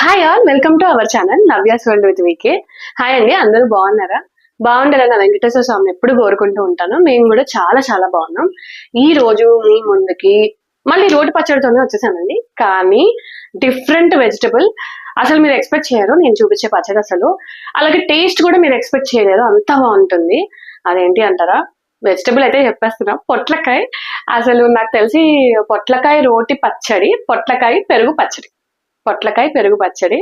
Hi all welcome to our channel Navya's world with VK hi అండి అందరూ బాగున్నారా? బాగుండాలని నా వెంకటేశ్వర స్వామిని ఎప్పుడు కోరుకుంటూ ఉంటాను. మేము కూడా చాలా చాలా బాగున్నాం. ఈ రోజు మీ ముందుకి మళ్ళీ రోటి పచ్చడితోనే వచ్చేసానండి కానీ డిఫరెంట్ వెజిటబుల్ అసలు మీరు ఎక్స్పెక్ట్ చేయరు నేను చూపించే పచ్చడి అసలు. అలాగే టేస్ట్ కూడా మీరు ఎక్స్పెక్ట్ చేయలేరు అంత బాగుంటుంది. అదేంటి అంటారా? వెజిటబుల్ అయితే చెప్పేస్తున్నా. పొట్లకాయ. అసలు నాకు తెలిసి పొట్లకాయ రోటి పచ్చడి పొట్లకాయ పెరుగు పచ్చడి. పొట్లకాయ పెరుగు పచ్చడి.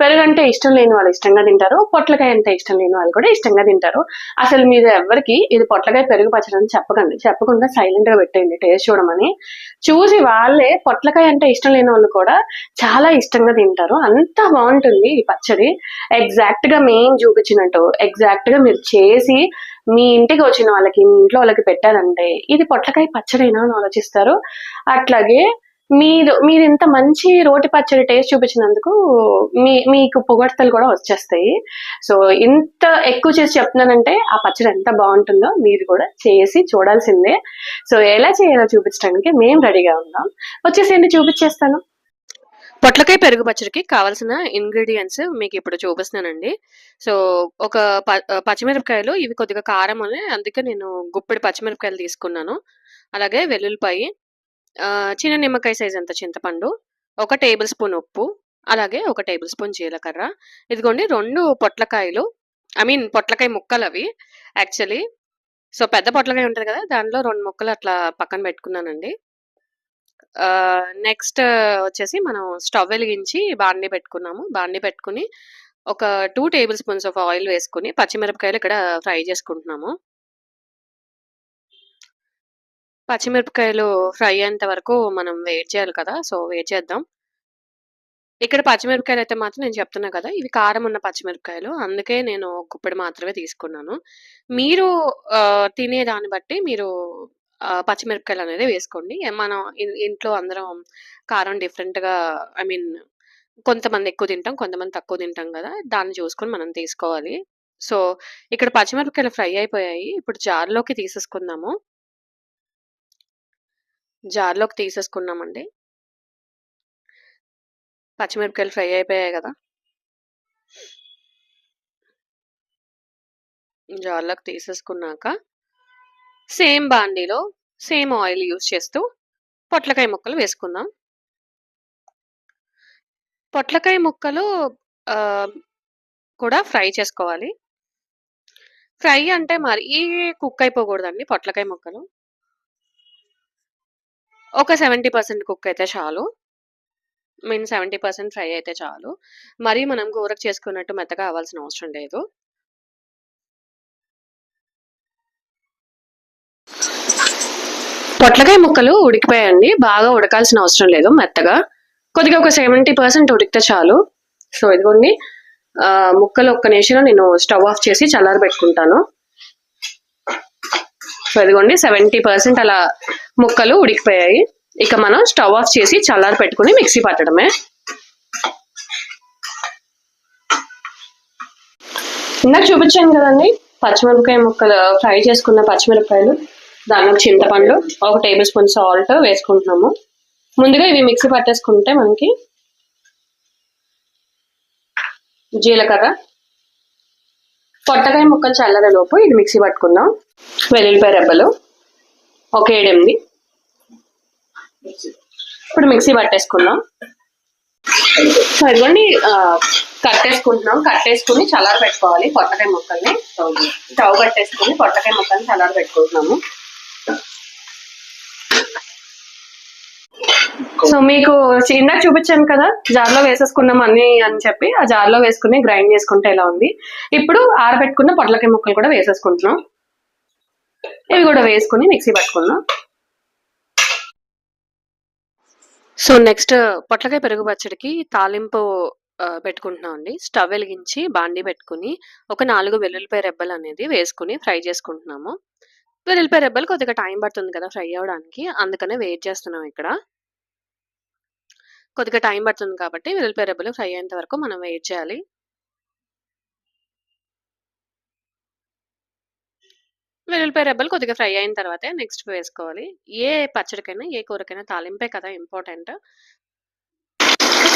పెరుగు అంటే ఇష్టం లేని వాళ్ళు ఇష్టంగా తింటారు. పొట్లకాయ అంటే ఇష్టం లేని వాళ్ళు కూడా ఇష్టంగా తింటారు. అసలు మీరు ఎవరికి ఇది పొట్లకాయ పెరుగు పచ్చడి అని చెప్పకండి. చెప్పకుండా సైలెంట్గా పెట్టేయండి టేస్ట్ చూడమని. చూసి వాళ్ళే పొట్లకాయ అంటే ఇష్టం లేని వాళ్ళు కూడా చాలా ఇష్టంగా తింటారు. అంత బాగుంటుంది ఈ పచ్చడి. ఎగ్జాక్ట్గా మేము చూపించినట్టు ఎగ్జాక్ట్గా మీరు చేసి మీ ఇంటికి వచ్చిన వాళ్ళకి మీ ఇంట్లో వాళ్ళకి పెట్టారంటే ఇది పొట్లకాయ పచ్చడైనా అని ఆలోచిస్తారు. అట్లాగే మీరు మీరు ఇంత మంచి రోటి పచ్చడి టేస్ట్ చూపించినందుకు మీ మీకు పొగడ్తలు కూడా వచ్చేస్తాయి. సో ఇంత ఎక్కువ చేసి చెప్తున్నానంటే ఆ పచ్చడి ఎంత బాగుంటుందో మీరు కూడా చేసి చూడాల్సిందే. సో ఎలా చేయాలో చూపించడానికి మేము రెడీగా ఉన్నాం. వచ్చేసేయండి చూపించేస్తాను. పొట్లకాయ పెరుగు పచ్చడికి కావాల్సిన ఇంగ్రీడియంట్స్ మీకు ఇప్పుడు చూపిస్తున్నానండి. సో ఒక ప- పచ్చిమిరపకాయలు ఇవి కొద్దిగా కారం అని అందుకే నేను గుప్పెడు పచ్చిమిరపకాయలు తీసుకున్నాను. అలాగే వెల్లుల్లిపాయి చిన్న నిమ్మకాయ సైజ్ అంత చింతపండు ఒక టేబుల్ స్పూన్ ఉప్పు అలాగే ఒక టేబుల్ స్పూన్ జీలకర్ర. ఇదిగోండి రెండు పొట్లకాయలు ఐ మీన్ పొట్లకాయ ముక్కలు అవి యాక్చువల్లీ సో పెద్ద పొట్లకాయ ఉంటుంది కదా దానిలో రెండు ముక్కలు అట్లా పక్కన పెట్టుకున్నానండి. నెక్స్ట్ వచ్చేసి మనం స్టవ్ వెలిగించి బాండి పెట్టుకున్నాము. బాండి పెట్టుకుని ఒక two tablespoons of oil వేసుకుని పచ్చిమిరపకాయలు ఇక్కడ ఫ్రై చేసుకుంటున్నాము. పచ్చిమిరపకాయలు ఫ్రై అయ్యేంత వరకు మనం వెయిట్ చేయాలి కదా సో వెయిట్ చేద్దాం. ఇక్కడ పచ్చిమిరపకాయలు అయితే మాత్రం నేను చెప్తున్నా కదా ఇవి కారం ఉన్న పచ్చిమిరపకాయలు అందుకే నేను గుప్పెడు మాత్రమే తీసుకున్నాను. మీరు ఆ, తినే దాన్ని బట్టి మీరు పచ్చిమిరపకాయలు అనేది వేసుకోండి. మనం ఇంట్లో అందరం కారం డిఫరెంట్గా గా ఐ మీన్ కొంతమంది ఎక్కువ తింటాం కొంతమంది తక్కువ తింటాం కదా దాన్ని చూసుకొని మనం తీసుకోవాలి. సో ఇక్కడ పచ్చిమిరపకాయలు ఫ్రై అయిపోయాయి. ఇప్పుడు జార్లోకి తీసేసుకుందాము. జార్లోకి తీసేసుకున్నామండి. పచ్చిమిరపకాయలు ఫ్రై అయిపోయాయి కదా. జార్లోకి తీసేసుకున్నాక సేమ్ బాండీలో సేమ్ ఆయిల్ యూస్ చేస్తూ పొట్లకాయ ముక్కలు వేసుకుందాం. పొట్లకాయ ముక్కలు కూడా ఫ్రై చేసుకోవాలి. ఫ్రై అంటే మరి కుక్ అయిపోకూడదండి పొట్లకాయ ముక్కలు. ఒక సెవెంటీ పర్సెంట్ కుక్ అయితే చాలు. మీన్ సెవెంటీ పర్సెంట్ ఫ్రై అయితే చాలు. మరి మనం కూరకు చేసుకున్నట్టు మెత్తగా అవ్వాల్సిన అవసరం లేదు. పొట్లకాయ ముక్కలు ఉడికిపోయాయండి. బాగా ఉడకాల్సిన అవసరం లేదు మెత్తగా. కొద్దిగా ఒక సెవెంటీ పర్సెంట్ ఉడికితే చాలు. సో ఇదిగోండి. ముక్కలు ఒక్క నిమిషంలో నేను స్టవ్ ఆఫ్ చేసి చల్లారి పెట్టుకుంటాను ఇదిగోండి సెవెంటీ పర్సెంట్ అలా ముక్కలు ఉడికిపోయాయి. ఇక మనం స్టవ్ ఆఫ్ చేసి చల్లారి పెట్టుకుని మిక్సీ పట్టడమే. ఇందాక చూపించాను కదండి పచ్చిమిరపకాయ ముక్కలు ఫ్రై చేసుకున్న పచ్చిమిరపకాయలు దానిలో చింతపండు ఒక టేబుల్ స్పూన్ సాల్ట్ వేసుకుంటున్నాము. ముందుగా ఇవి మిక్సీ పట్టేసుకుంటే మనకి జీలకర్ర పొట్టకాయ ముక్కలు చల్లరే లోపు ఇది మిక్సీ పట్టుకుందాం. వెల్లుల్లిపాయ రెబ్బలు ఒక ఏడెనిమిది. ఇప్పుడు మిక్సీ పట్టేసుకుందాం. సో ఇదిగోండి కట్టేసుకుంటున్నాం. కట్టేసుకుని చల్లార పెట్టుకోవాలి పొట్టకాయ ముక్కల్ని. స్టవ్ కట్టేసుకుని పొట్టకాయ ముక్కల్ని చల్లార పెట్టుకుంటున్నాము సో మీకు ఇందాక చూపించాను కదా జార్లో వేసేసుకున్నాం అన్ని అని చెప్పి ఆ జార్లో వేసుకుని గ్రైండ్ చేసుకుంటే ఎలా ఉంది? ఇప్పుడు ఆరబెట్టుకున్న పొట్లకాయ ముక్కలు కూడా వేసేసుకుంటున్నాం. ఇవి కూడా వేసుకుని మిక్సీ పట్టుకుందాం. సో నెక్స్ట్ పొట్లకాయ పెరుగు పచ్చడికి తాలింపు పెట్టుకుంటున్నాం అండి. స్టవ్ వెలిగించి బాండి పెట్టుకుని ఒక నాలుగు వెల్లుల్లిపాయ రెబ్బలు అనేది వేసుకుని ఫ్రై చేసుకుంటున్నాము. వెల్లుల్లిపాయ రెబ్బలు కొద్దిగా టైం పడుతుంది కదా ఫ్రై అవ్వడానికి అందుకనే వెయిట్ చేస్తున్నాం ఇక్కడ. కొద్దిగా టైం పడుతుంది కాబట్టి వెల్లుల్లిపాయ రెబ్బలు ఫ్రై అయ్యేంత వరకు మనం వెయిట్ చేయాలి. వెల్లుల్లిపాయ రెబ్బలు కొద్దిగా ఫ్రై అయిన తర్వాతే నెక్స్ట్ వేసుకోవాలి. ఏ పచ్చడికైనా ఏ కూరకైనా తాలింపే కదా ఇంపార్టెంట్.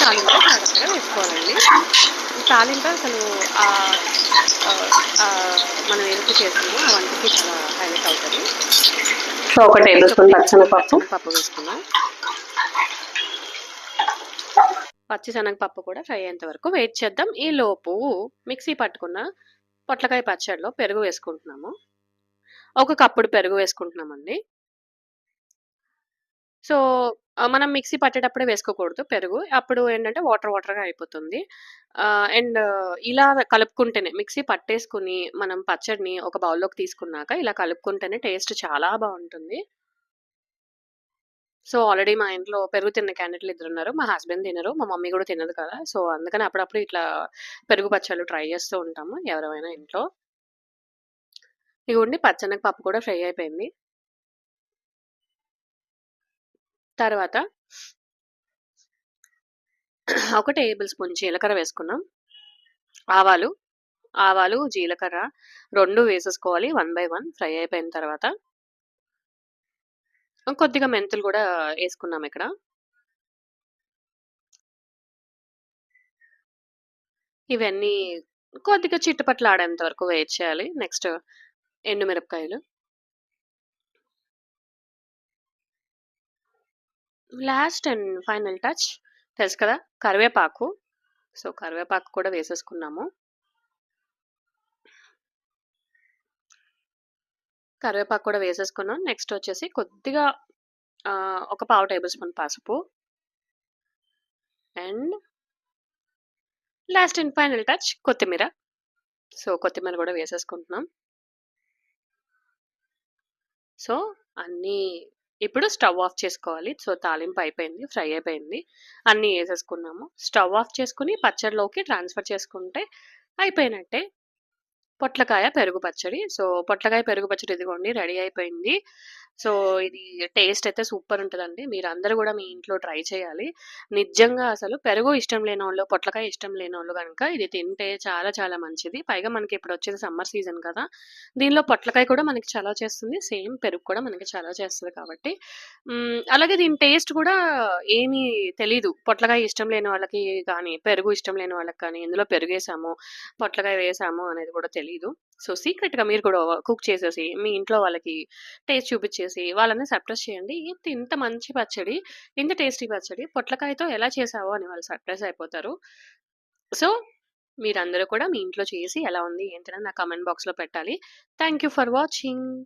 తాలింపు జాగ్రత్తగా వేసుకోవాలి వేసుకోవాలండి తాలింపు అసలు మనం ఎందుకు చేసామో ఆ వంటకి చాలా హైలైట్ అవుతుంది. సో ఒక టేబుల్ స్పూన్ పచ్చనపప్పు పప్పు వేసుకున్నాం పచ్చిశనగపప్పు కూడా ఫ్రై అయ్యేంత వరకు వెయిట్ చేద్దాం. ఈ లోపు మిక్సీ పట్టుకున్న పొట్లకాయ పచ్చడిలో పెరుగు వేసుకుంటున్నాము. ఒక కప్పుడు పెరుగు వేసుకుంటున్నామండి. సో మనం మిక్సీ పట్టేటప్పుడే వేసుకోకూడదు పెరుగు. అప్పుడు ఏంటంటే వాటర్ వాటర్గా అయిపోతుంది. అండ్ ఇలా కలుపుకుంటేనే మిక్సీ పట్టేసుకుని మనం పచ్చడిని ఒక బౌల్లోకి తీసుకున్నాక ఇలా కలుపుకుంటేనే టేస్ట్ చాలా బాగుంటుంది. సో ఆల్రెడీ మా ఇంట్లో పెరుగు తిన్న క్యాండిడేట్లు ఇద్దరు ఉన్నారు మా హస్బెండ్ తినరు మా మమ్మీ కూడా తినదు కదా. సో అందుకని అప్పుడప్పుడు ఇట్లా పెరుగు పచ్చళ్ళు ట్రై చేస్తూ ఉంటాము ఎవరైనా ఇంట్లో. ఇగోండి పచ్చనగ పప్పు కూడా ఫ్రై అయిపోయింది. తర్వాత ఒక టేబుల్ స్పూన్ జీలకర్ర వేసుకున్నాం. ఆవాలు ఆవాలు జీలకర్ర రెండు వేసేసుకోవాలి వన్ బై వన్ ఫ్రై అయిపోయిన తర్వాత. కొద్దిగా మెంతులు కూడా వేసుకున్నాం ఇక్కడ. ఇవన్నీ కొద్దిగా చిట్టుపట్లు ఆడేంత వరకు వెయిట్ చేయాలి. నెక్స్ట్ ఎండుమిరపకాయలు. లాస్ట్ అండ్ ఫైనల్ టచ్ తెలుసు కదా? కరివేపాకు. సో కరివేపాకు కూడా వేసేసుకున్నాము. కరివేపాకు కూడా వేసేసుకున్నాం. నెక్స్ట్ వచ్చేసి కొద్దిగా ఒక పావు టేబుల్ స్పూన్ పసుపు. And last and final touch కొత్తిమీర. సో కొత్తిమీర కూడా వేసేసుకుంటున్నాం. సో అన్నీ ఇప్పుడు స్టవ్ ఆఫ్ చేసుకోవాలి. సో తాలింపు అయిపోయింది ఫ్రై అయిపోయింది. అన్నీ వేసేసుకున్నాము. స్టవ్ ఆఫ్ చేసుకుని పచ్చడిలోకి ట్రాన్స్ఫర్ చేసుకుంటే అయిపోయినట్టే. పొట్లకాయ పెరుగు పచ్చడి. సో పొట్లకాయ పెరుగు పచ్చడి ఇదిగోండి రెడీ అయిపోయింది. సో ఇది టేస్ట్ అయితే సూపర్ ఉంటుందండి. మీరు అందరూ కూడా మీ ఇంట్లో ట్రై చేయాలి. నిజంగా అసలు పెరుగు ఇష్టం లేని వాళ్ళు పొట్లకాయ ఇష్టం లేని వాళ్ళు కనుక ఇది తింటే చాలా చాలా మంచిది. పైగా మనకి ఇప్పుడు వచ్చేది సమ్మర్ సీజన్ కదా దీనిలో పొట్లకాయ కూడా మనకి చాలా చేస్తుంది. సేమ్ పెరుగు కూడా మనకి చాలా చేస్తుంది కాబట్టి. అలాగే దీని టేస్ట్ కూడా ఏమీ తెలీదు. పొట్లకాయ ఇష్టం లేని వాళ్ళకి కానీ పెరుగు ఇష్టం లేని వాళ్ళకి కానీ ఇందులో పెరుగు వేసాము పొట్లకాయ వేసాము అనేది కూడా తెలియదు సో సీక్రెట్గా మీరు కూడా కుక్ చేసేసి మీ ఇంట్లో వాళ్ళకి టేస్ట్ చూపించేసి వాళ్ళని సర్ప్రైజ్ చేయండి. ఇంత ఇంత మంచి పచ్చడి ఇంత టేస్టీ పచ్చడి పొట్లకాయతో ఎలా చేసావో? అని వాళ్ళు సర్ప్రైజ్ అయిపోతారు. సో మీరందరూ కూడా మీ ఇంట్లో చేసి ఎలా ఉంది ఏంటని నా కమెంట్ బాక్స్లో పెట్టాలి. Thank you for watching.